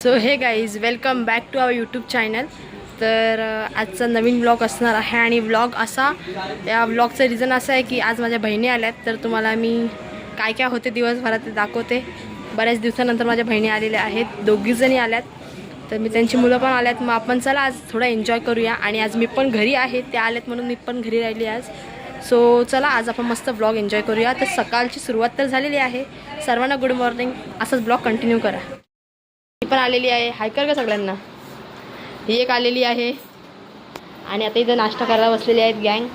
So hey guys welcome back to our YouTube channel तर आजचा नवीन blog असणार आहे आणि ब्लॉग असा या ब्लॉगचं रिझन असं आहे की आज माझ्या बहिणी आल्यात. तर तुम्हाला मी काय काय होते दिवसभरात ते दाखवते. बऱ्याच दिवसानंतर माझ्या बहिणी आलेल्या आहेत. दोघीजणी आल्यात. तर मी त्यांची मुलं पण आल्यात. मग आपण चला आज थोडा एन्जॉय करूया. आणि आज मी पण घरी आहे. त्या आल्यात म्हणून मी पण घरी राहिली आज. सो चला आज आपण मस्त ब्लॉग एन्जॉय करूया. तर सकाळची सुरुवात तर झालेली आहे. सर्वांना गुड मॉर्निंग असंच ब्लॉग कंटिन्यू करा. ही पण आलेली आहे. हाय कर का सगळ्यांना. ही एक आलेली आहे. आणि आता इथं नाश्ता करायला बसलेले आहेत गँग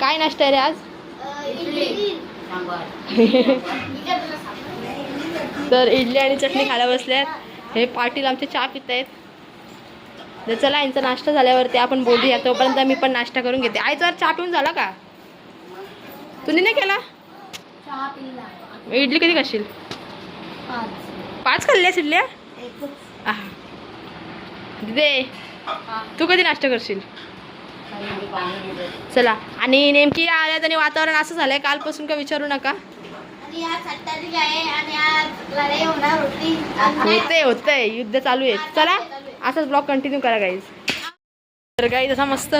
काय नाश्ता आहे रे आज? तर इडली आणि चटणी खायला बसले आहेत. हे पाटील आमचे चहा पित आहेत. तर चला यांचा नाश्ता झाल्यावरती आपण बोलूया. तोपर्यंत मी पण नाश्ता करून घेते. आईचा चहा पिऊन झाला का? तुम्ही नाही केला? इडली कधी खाशील? पाच. खाल्ल्यास इडल्या आहा. दिदे तू कधी नाश्ता करशील? चला. आणि नेमकी आल्यात आणि वातावरण असं झालंय कालपासून का विचारू नका. आहे होती होते. होतंय युद्ध चालू आहे चला. असाच ब्लॉग कंटिन्यू करा गाईज तर काही तसा मस्त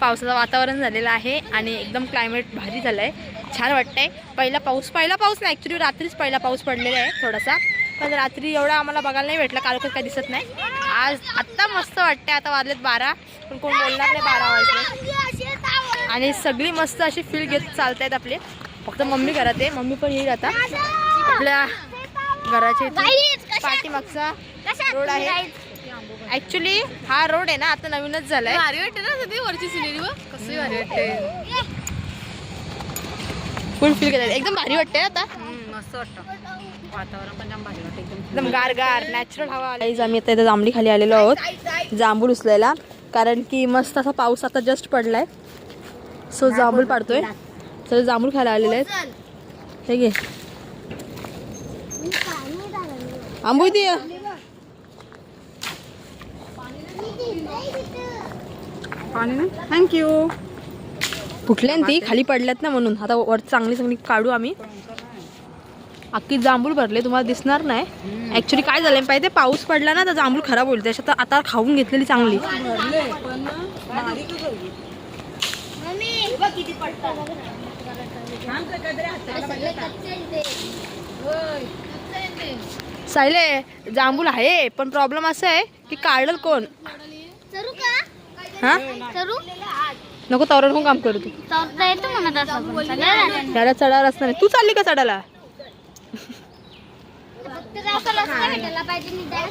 पावसाचं वातावरण झालेलं आहे आणि एकदम क्लायमेट भारी झालं आहे छान वाटतंय. पहिला पाऊस पहिला पाऊस नाही ॲक्च्युली रात्रीच पहिला पाऊस पडलेला आहे थोडासा. पण रात्री एवढा आम्हाला बघायला नाही भेटला. काल काय दिसत नाही. आज आत्ता मस्त वाटतंय. आता वाजलेत बारा. पण कोण बोलणार नाही बारा वाजले. आणि सगळी मस्त अशी फील घेत चालतायत आपले. फक्त मम्मी घरात आहे. मम्मी पण येईल आता. आपल्या घराच्या इथे पाठीमागचा रोड आहे. ऍक्च्युली हा रोड आहे ना आता नवीनच झालाय. भारी वाटते ना सध्या वरची सिनेरी भारी वाटते फुल फील एकदम भारी वाटते आता. मस्त वाटतं. वातावरण पण जाम भारी वाटतं एकदम. एकदम गार गार नॅचरल हवा आली. आम्ही आता इथं जांभळी खाली आलेलो आहोत. जांभूळ उचलायला. कारण की मस्त असा पाऊस आता जस्ट पडलाय. सो जांभूळ पाडतोय. तर जांभूळ खायला आलेले आहेत. हे घे. आंबू दे. पाणी ना? थँक्यू फुटल्या ती खाली पडल्यात ना म्हणून. आता वर चांगली चांगली काढू आम्ही. अख्खी जांभूळ भरले तुम्हाला दिसणार नाही. ऍक्च्युली काय झालंय पाहिजे पाऊस पडला ना तर जांभूळ खराब होईल. त्याच्यात आता खाऊन घेतलेली चांगली. सायले जांभूळ आहे पण प्रॉब्लेम असा आहे की काढलं कोण? हा? नको तवरण कोण काम करू तू. त्याला चढावर असणार नाही. तू चालली का चढायला?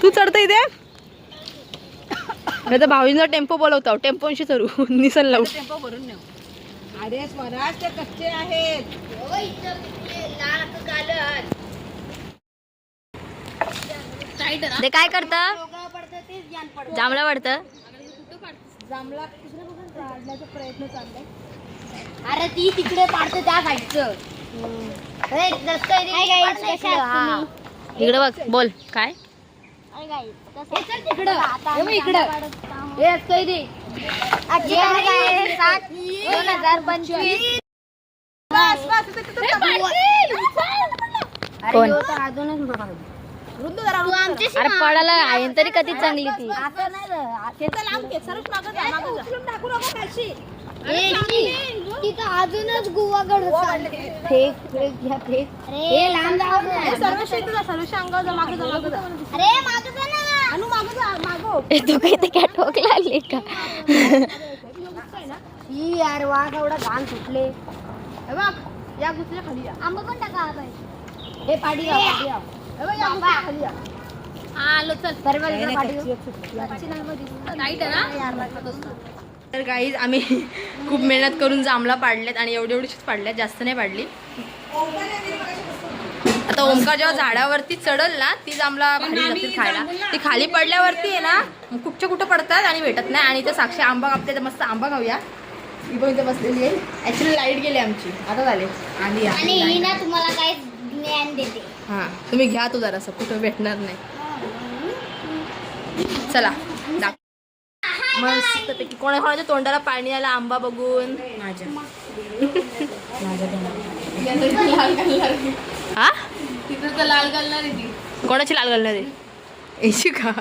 तू चढता इथे? नाही तर भाऊजींचा टेम्पो बोलवतो. टेम्पोशी चढू. निसन लावू. टेम्पो भरून नेऊ. अरे स्वराज ते कच्चे आहेत. हो, ते काय करत. जांभळा वाढतं अरे ती तिकडे पाडतं त्या साईडचं इकडं, बघ बोल काय हे. हे. हे. हे दोन हजार पंचवीस कोण? आमच्याशी अरे पडायला आहे तरी कधी चांगली ती. अजूनच गुवागड फेक फेक घ्या फेक. हे लांब जाऊ दे. अरे मागं जा ना. तू काही ते कॅट ठोकला आली का? ही यार वाघ एवढा घाण सुटले. हे बघ या खाली आंबा पण टाका हे पाडी पाडी तर काहीच आम्ही खूप मेहनत करून जांभळा पाडल्यात आणि एवढी एवढीच पाडल्यात जास्त नाही पाडली. आता ओमका जेव्हा झाडावरती चढल ना ती जांभळा खायला. ती खाली पडल्यावरती आहे ना कुठच्या कुठं पडतात आणि भेटत नाही. आणि इथं साक्षी आंबा कापते तर मस्त आंबा खाऊया. ही पण इथे बसलेली आहे. ॲक्च्युली लाइट गेली आमची. आता झाले. आली आणि ही ना तुम्हाला काय ज्ञान देते. हां तुम्ही घ्या तो जरासं कुठं भेटणार नाही. चला मस्त पैकी कोणा कोणाच्या तोंडाला पाणी आलं आंबा बघून. माझ्या. हा? तिथं तर लाल घालणार आहे ती. कोणाची लाल घालणार आहे? ऐशी का?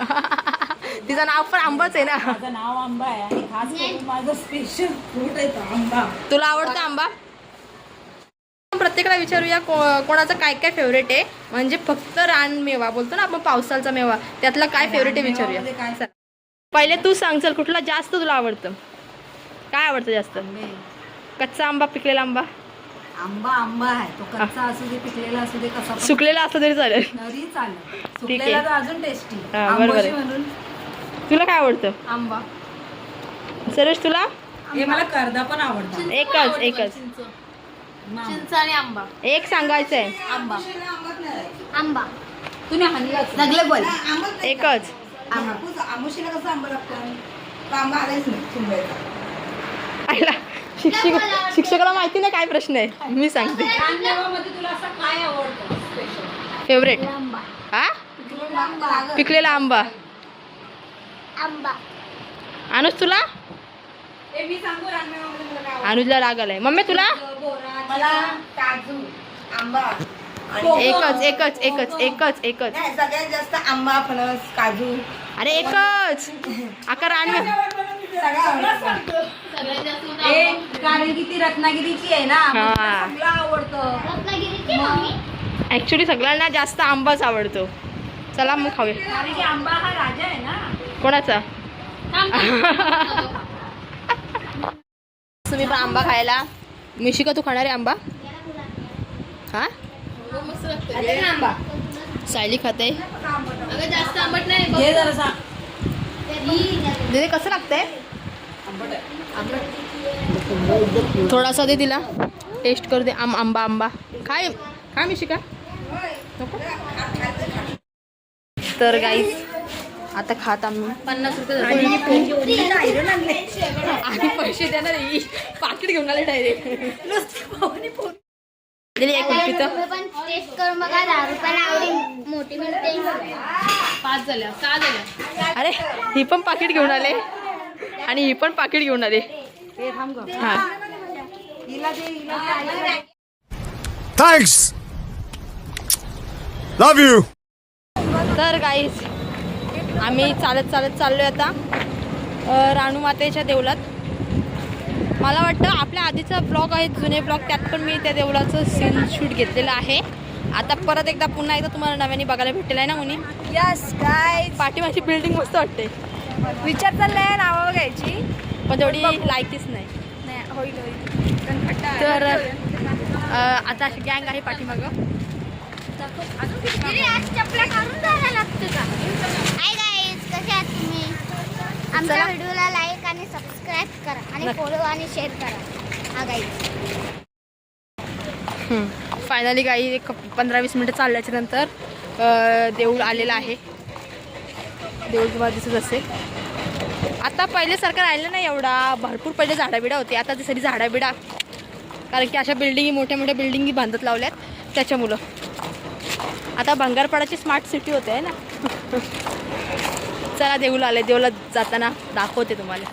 तिचं नाव पण आंबाच आहे ना. माझं नाव आंबा आहे आणि खास करून माझं स्पेशल फ्रूट आहे तो आंबा. तुला आवडतं आंबा? प्रत्येकाला विचारूया को- कोणाचं काय काय फेवरेट आहे. म्हणजे फक्त रान मेवा बोलतो ना आपण पावसाळचा मेवा. त्यातला काय फेवरेट आहे विचारूया. पहिले तू सांग चल कुठला जास्त तुला आवडतं? काय आवडतं जास्त? कच्चा आंबा पिकलेला आंबा? आंबा आंबा आहे. तो कच्चा असू दे पिकलेला असू दे कसा सुकलेला असलं तरी चालेल. तरी चालेल. आहे. सुकलेला तर अजून टेस्टी बरोबर आहे. म्हणून. तुला काय आवडतं? आंबा. सरेश तुला? हे मला कर्दा पण आवडतात. एकच एकच. चिंच आणि आंबा. एक सांगायचं आहे आंबा. आंबा तुम्ही बोल. एकच. आमुशीला कसं आंबा लागतो? आंबा आलाच नाही शिंबायचा आईला शिक्षक शिक्षकाला माहिती नाही काय प्रश्न आहे. मी सांगते. रानमेवामध्ये तुला असं काय आवडतं? स्पेशल फेवरेट आंबा. हा पिकलेला आंबा. आंबा. अनुज तुला? अनुजला राग आलाय. मम्मी तुला? मला काजू आंबा एकच एकच एकच एकच एकच. सगळ्यात जास्त आंबा फणस काजू. अरे एकच. आकार आण कारण की ती रत्नागिरीची आहे ना? हा. आवडतं. ऍक्च्युली सगळ्यांना जास्त आंबाच आवडतो. चला मग खाऊया. आंबा हा राजा आहे ना? कोणाचा? तुम्ही पण आंबा खायला. मिशिका तू खाणार आहे आंबा? हा? आंबा. सायली खाते. जास्त आंबट नाही दीदी कसं लागतंय? थोडासा दे तिला टेस्ट करू दे. आम आंबा आंबा. काय काय मिशिका नको? तर गाईस आता खात आम्ही. पन्नास रुपये आणि पैसे देणार ही पाकिट घेऊन आले डायरेक्ट दिली एक मोठी पाच झाल्या. झाल्या? अरे ही पण पाकिट घेऊन आले. आणि ही पण पाकिट घेऊन आले. हे थांब गं. हा. हिला दे हिला दे. Thanks. Love you. तर गाईस आम्ही चालत चालत चाललोय आता अ, राणू मातेच्या देवळात. मला वाटतं आपल्या आधीचा ब्लॉग आहे जुने ब्लॉग त्यात पण मी त्या देवळाचं सीन शूट घेतलेलं आहे. आता परत एकदा पुन्हा एकदा तुम्हाला नव्याने बघायला भेटेल आहे ना मुनी? यस काय पाठीमागची बिल्डिंग मस्त वाटते. विचार चाललाय नावं घ्यायची. पण तेवढी लायकीच नाही. नाही होईल होईल. तर आता गँग आहे पाठीमागं. आमच्या. व्हिडिओला लाईक आणि सबस्क्राईब करा आणि. फॉलो आणि शेअर करा. हा गाईज फायनली काही एक पंधरा वीस मिनटं चालल्याच्या नंतर देऊळ आलेलं आहे. देऊळ तुम्हाला दिसत असेल. आता पहिल्यासारखं राहिलं नाही एवढा. भरपूर पहिले झाडाबिडा होती. आता ती सगळी झाडाबिडा. कारण की अशा बिल्डिंगी मोठ्या मोठ्या बिल्डिंगी बांधत लावल्यात. त्याच्यामुळं. आता भंगारपाडाची स्मार्ट सिटी होते आहे ना? चला देऊला आले देऊला जाताना दाखवते तुम्हाला.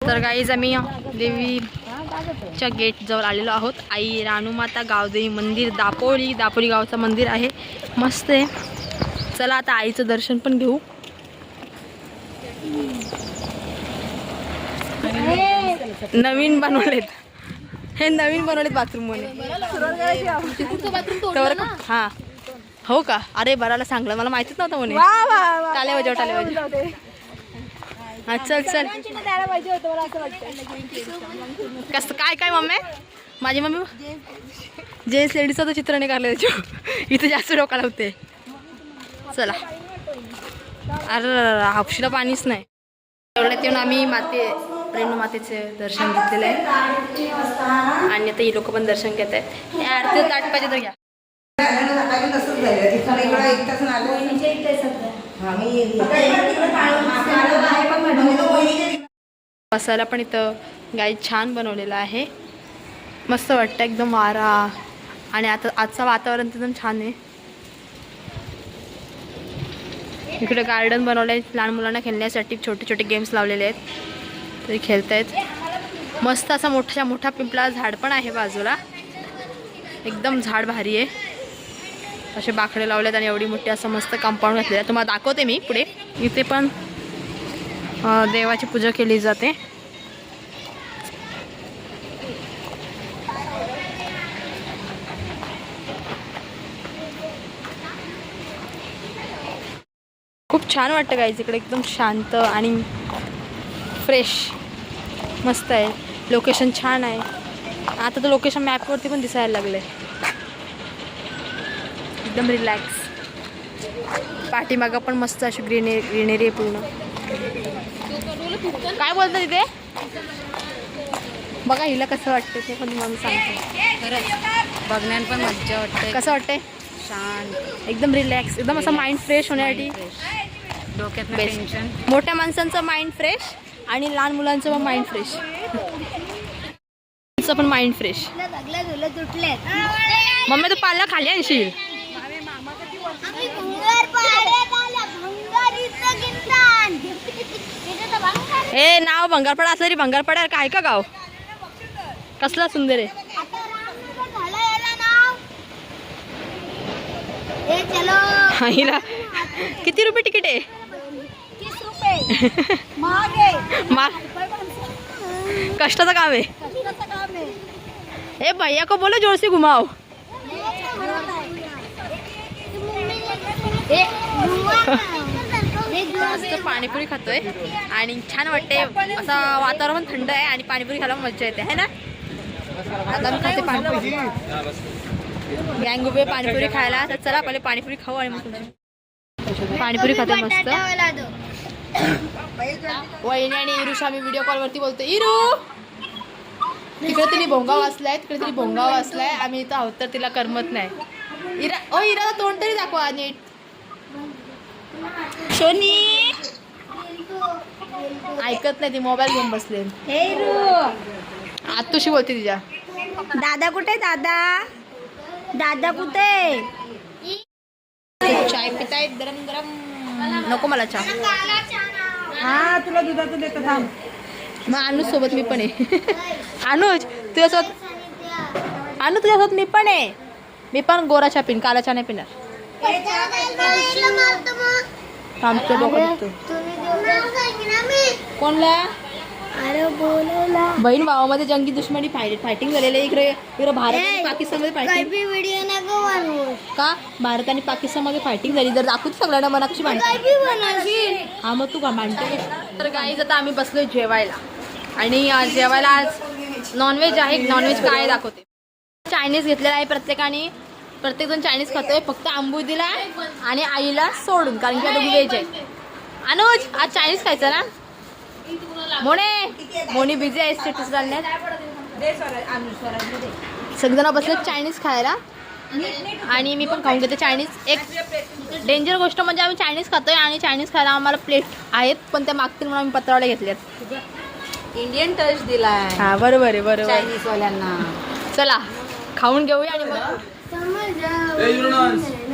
तर गाईज आम्ही देवीच्या गेट जवळ आलेलो आहोत. आई राणूमाता गावदेवी मंदिर दापोली दापोली गावचं मंदिर आहे. मस्त आहे. चला आता आईचं दर्शन पण घेऊ. नवीन बनवलेत. हे नवीन बनवलेत बाथरूममध्ये. हा. हो का? अरे बराला सांगलं मला माहितीच नव्हतं म्हणे. टाले वाजव टाले वाजव हा चल चल. कसं काय काय मम्मी? माझी मम्मी? जेंट्स लेडीजचं तर चित्र नाही काढलं त्याच्या इथे जास्त डोका लावते. चला. अरे हापशीला पाणीच नाही. एवढ्यात येऊन आम्ही माते रेणू मातेचे दर्शन घेतलेलं आहे. आणि आता ही लोक पण दर्शन घेत आहेत. आरती ताट पाहिजे तर घ्या मसाला पण इथं गाई छान बनवलेलं आहे. मस्त वाटतं एकदम वारा. आणि आता आजचं वातावरण एकदम छान आहे. इकडे गार्डन बनवलं आहे लहान मुलांना खेळण्यासाठी छोटे छोटे गेम्स लावलेले आहेत. तरी खेळतायत. मस्त असा मोठ्या मोठा पिंपळा झाड पण आहे बाजूला. एकदम झाड भारी आहे. असे बाकडे लावलेत आणि एवढी मोठी असं मस्त कंपाऊंड घातलेलं आहे. तुम्हाला दाखवते मी पुढे. इथे पण देवाची पूजा केली जाते. खूप छान वाटतं गाईज इकडे एकदम शांत आणि फ्रेश मस्त आहे. लोकेशन छान आहे. आता तर लोकेशन मॅपवरती पण दिसायला लागलं आहे एकदम रिलॅक्स पाठीमागं पण मस्त अशी ग्रीने ग्रीनरी आहे पूर्ण. काय बोलतं तिथे? बघा हिला कसं वाटतं ते पण तुम्हाला मी सांगते. खरंच. बघण्यात पण मज्जा वाटते. कसं वाटतंय? शांत. एकदम रिलॅक्स एकदम असं माइंड फ्रेश होण्यासाठी. डोक्यात. टेन्शन मोठ्या माणसांचं माइंड फ्रेश आणि लहान मुलांचं पण माइंड फ्रेश पण माइंड फ्रेश मम्मी तू पाला खाली आणशील? ए नाव भंगारपाडा असलं तरी भंगारपाडा काय का गाव? कसला सुंदर आहे. हिला किती रुपये तिकीट आहे? मा कष्टाचं काम आहे. ए भैया को बोलो जोर से घुमाओ पाणीपुरी खातोय. आणि छान वाटते असं वातावरण थंड आहे आणि पाणीपुरी खायला मजा येते. है ना? आता मी खाते पाणीपुरी. गँग उभे पाणीपुरी खायला. तर चला पहिले पाणीपुरी खाऊ आणि मग पाणीपुरी खाते मस्त. वहिनी आणि इरुषा मी व्हिडिओ कॉलवरती बोलतो इरू! तिकडे तिने भोंगा वाचलाय तिकडे तिने भोंगा वाचलाय आम्ही इथं आहोत तर तिला करमत नाही. इरा ओ इरा तोंड तरी दाखवा नीट. शोनी! ऐकत नाही ती मोबाईल घेऊन बसले. हे. आतुशी बोलते तिच्या. दादा कुठे दादा? दादा कुठे चाय पिताय गरम गरम नको मला चहा. हा तुला दुधाचं देतो थांब. मग अनुज सोबत मी पण आहे. अनुज तुझ्यासोबत अनु तुझ्यासोबत मी पण आहे. मी पण गोरा चहा पिन काला चहा नाही पिणार. दुखतं. कोणला? बहीण भावामध्ये जंगी दुश्मनी फाय फायटिंग झालेली आहे. इकडे इकडे भारत आणि पाकिस्तानमध्ये फायटिंग का? भारत आणि पाकिस्तानमध्ये फायटिंग झाली. जर दाखवते सगळ्यांना मना कशी काही मांडते हा मग तू का मांडते तर गाईज आता आम्ही बसलोय जेवायला. आणि जेवायला आज नॉनव्हेज आहे. नॉनव्हेज काय दाखवते? चायनीज घेतलेला आहे प्रत्येकाने. प्रत्येक जण चायनीज खातोय. फक्त आंबुदीला आणि आईला सोडून. कारण की व्हेज आहे. अनुज आज चायनीज खायचं ना? मोने मोनी बिझी आहे स्टेटस घालण्यात. सगळेजण बसले चायनीज खायला. आणि मी पण खाऊन घेते चायनीज एक डेंजर गोष्ट म्हणजे आम्ही चायनीज खातोय आणि चायनीज खायला आम्हाला प्लेट आहेत पण त्या मागतील म्हणून आम्ही पत्रावल्या घेतल्यात. इंडियन टच दिलाय. हा बरोबर आहे बरोबर चायनीज वाल्यांना. चला खाऊन घेऊया आणि मग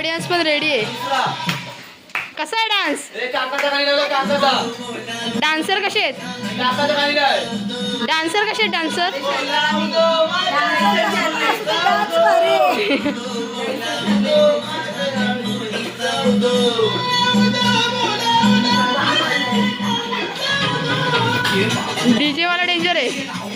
ऑडियन्स पण रेडी आहे. कसा आहे डान्स डान्सर कसे आहेत? डान्सर कसे आहेत डान्सर डीजे वाला डेंजर आहे.